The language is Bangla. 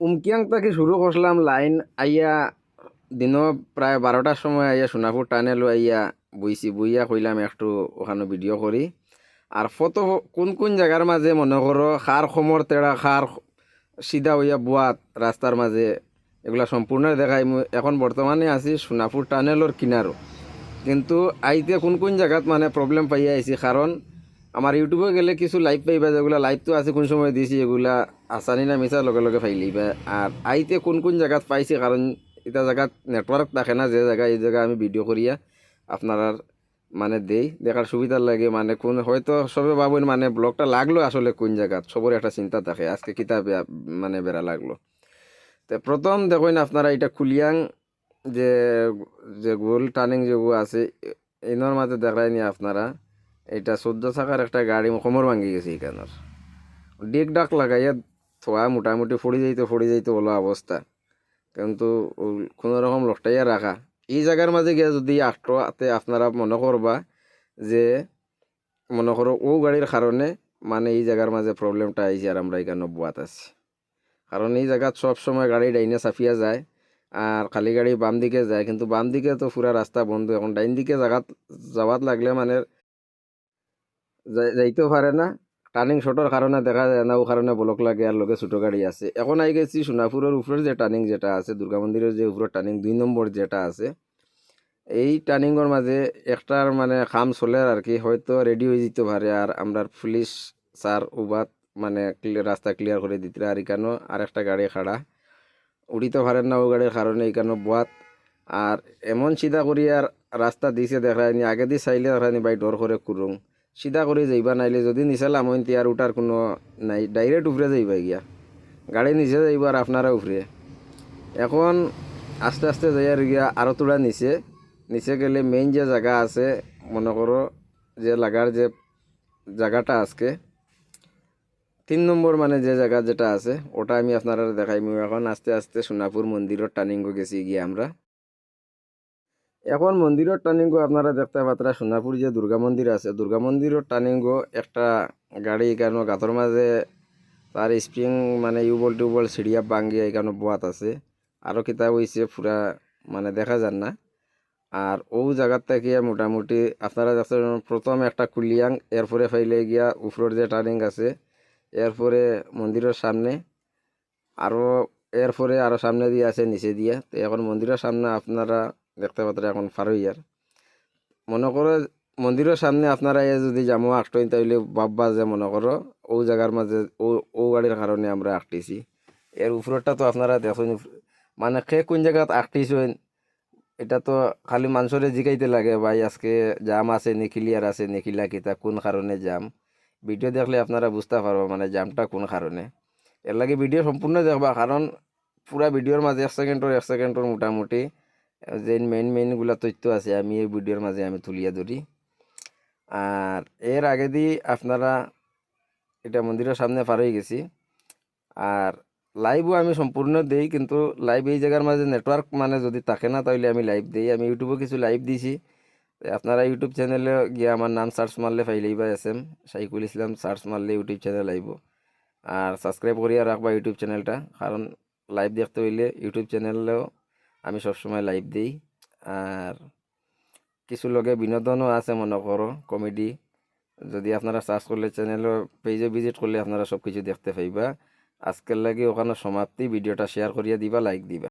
উমকিয়াং থেকে শুরু করলাম লাইন আইয়া দিন প্রায় বারোটার সময় আইয়া সোনাপুর টানেলো আইয়া বইছি, বইয়া কইলাম একটু ওখানে ভিডিও করি আর ফটো কোন কোন জায়গার মাঝে মনে করো খার খমর তেড়া খার সিধা হইয়া বুয়াত রাস্তার মাঝে এগুলা সম্পূর্ণ দেখাই। এখন বর্তমানে আছি সোনাপুর টানেলর কিনারো কিন্তু আইতে কোন কোন জায়গাত মানে প্রবলেম পাইয়া আইছি কারণ আমার ইউটিউবে গেলে কিছু লাইভ পাইবা যেগুলা লাইভ তো আছে, কোন সময় দিছি, এগুলা আসানি না মিশা লগে লগে ফাইলিবা আর আইতে কোন কোন জায়গাত পাইছি কারণ এটা জায়গাত নেটওয়ার্ক থাকে না, যে জায়গা এই জায়গা আমি ভিডিও করিয়া আপনার মানে দেই দেখার সুবিধা লাগে মানে কোন, হয়তো সবে ভাবেন মানে ব্লগটা লাগল আসলে কোন জায়গাত সবার একটা চিন্তা থাকে, আজকে কিতাব মানে বেড়া লাগল। তো প্রথম দেখুন আপনারা এটা খুলিয়াং যে যে গোল টার্নিং যেগুলো আছে এনার মাঝে দেখায়নি আপনারা এটা চোদ্দ চাকার একটা গাড়ি কোমর ভাঙি গেছে এখানের ডেক ডাক লাগাইয়া থোয়া মোটামুটি ফড়ি যাইতে ফড়ি যাইতে বলো অবস্থা কিন্তু কোনো রকম লকটাইয়া রাখা এই জায়গার মাঝে গিয়ে যদি আটতে আপনারা মনে করবা যে, মনে করো ও গাড়ির কারণে মানে এই জায়গার মাঝে প্রবলেমটা আইছে আর আমরা এখানে বোয়াত আছি। কারণ এই জায়গাত সব সময় গাড়ি ডাইনে চাফিয়া যায় আর খালি গাড়ি বাম দিকে যায়। কিন্তু বাম দিকে তো পুরা রাস্তা বন্ধ। এখন ডাইন দিকে জায়গাত যাওয়াত লাগলে মানে যাই- যাইতেও পারে না। টার্নিং শর্টর কারণে দেখা যায় না, ও কারণে ব্লক লাগে, আর লোকে ছোটো গাড়ি আছে। এখন আই গেছি সোনাপুরের উপরের যে টার্নিং যেটা আছে, দুর্গা মন্দিরের যে উপরের টার্নিং দুই নম্বর যেটা আছে, এই টার্নিংয়ের মাঝে একটার মানে খাম চলে আর কি, হয়তো রেডি হয়ে যেতে পারে, আর আমরা পুলিশ, স্যার উবাত মানে রাস্তা ক্লিয়ার করে দিতে আর এখানেও আর একটা গাড়ি খাড়া। উড়িতে পারেন না ও গাড়ির কারণে এখানে বাত আর এমন সিধা করি আর রাস্তা দিছে দেখায়নি, আগে দিয়ে চাইলে দেখায়নি বাই ডর করে কুরুং। সিধা করে যাইবা, নাইলে যদি নিচালাম হইতে আর উঠার কোনো নাই ডাইরেক্ট উপরে যাইবা গিয়া। গাড়ি নিচে যাইব আর আপনারা উপরে এখন আস্তে আস্তে যাই আর গিয়া আরও তোরা নিচে। নিচে গেলে মেইন যে জায়গা আছে, মনে করো যে লাগার যে জায়গাটা আজকে, তিন নম্বর মানে যে জায়গা যেটা আছে, ওটা আমি আপনারা দেখাইম এখন আস্তে আস্তে সোনাপুর মন্দিরের টার্নিং গেছি গিয়ে আমরা। এখন মন্দিরের টার্নিং আপনারা দেখতে পাত্রা, সোনাপুর যে দুর্গা মন্দির আছে, দুর্গা মন্দিরের টার্নিং একটা গাড়ি কেন গাতর মাঝে তার স্প্রিং মানে ইউবল টিউবল সিঁড়িয়া বাঙ্গিয়া এখানে বোয়াত আছে। আরও কিতাব হয়েছে পুরা মানে দেখা যান না। আর ও জায়গার থেকে মোটামুটি আপনারা দেখছেন প্রথম একটা কুলিয়াং এরপরে ফাইলে গিয়া উপরের যে টার্নিং আছে এরপরে মন্দিরের সামনে আরও এরপরে আরও সামনে দিয়ে আছে, নিচে দিয়া। তো এখন মন্দিরের সামনে আপনারা দেখতে পাত্র এখন ফারুইয়ার মনে করো মন্দিরের সামনে আপনারা যদি যাব আটটইন তাইলে ভাববা যে মনে করো, ও জায়গার মাঝে ও ও গাড়ির কারণে আমরা আটটিছি এর উপরটা তো আপনারা দেখুন মানে খে কোন জায়গাত আটটিছেন এটা তো খালি মানুষরে জিকাইতে লাগে, ভাই আজকে জাম আছে নি আছে নি, কিলা কিতা, কোন কারণে জাম? ভিডিও দেখলে আপনারা বুঝতে পারব মানে জামটা কোন কারণে। এর লাগে ভিডিও সম্পূর্ণ দেখবা, কারণ পুরা ভিডিওর মাঝে এক সেকেন্ডর এক সেকেন্ডর মোটামুটি যে মেইন মেইনগুলা তথ্য আছে, আমি এই ভিডিওর মাঝে আমি তুলিয়া ধরি। আর এর আগে দিয়ে আপনারা এটা মন্দিরের সামনে পার হয়ে গেছি। আর লাইভও আমি সম্পূর্ণ দেই, কিন্তু লাইভ এই জায়গার মাঝে নেটওয়ার্ক মানে যদি থাকে না তাহলে আমি লাইভ দিই। আমি ইউটিউবে কিছু লাইভ দিছি। আপনারা ইউটিউব চ্যানেলে গিয়ে আমার নাম সার্চ মারলে পাইলেই বা S M Saikul Islam search মারলে ইউটিউব চ্যানেল আইব আর সাবস্ক্রাইব করিয়া রাখবা ইউটিউব চ্যানেলটা কারণ লাইভ দেখতে হইলে ইউটিউব চ্যানেলেও আমি সবসময় লাইভ দিই। আর কিছু লোকে বিনোদনও আছে, মনে করো কমেডি যদি আপনারা সার্চ করলে চ্যানেলের পেজে ভিজিট করলে আপনারা সব কিছু দেখতে পাইবা। আজকের লাগে ওখানে সমাপ্তি। ভিডিওটা শেয়ার করিয়া দিবা লাইক দিবা।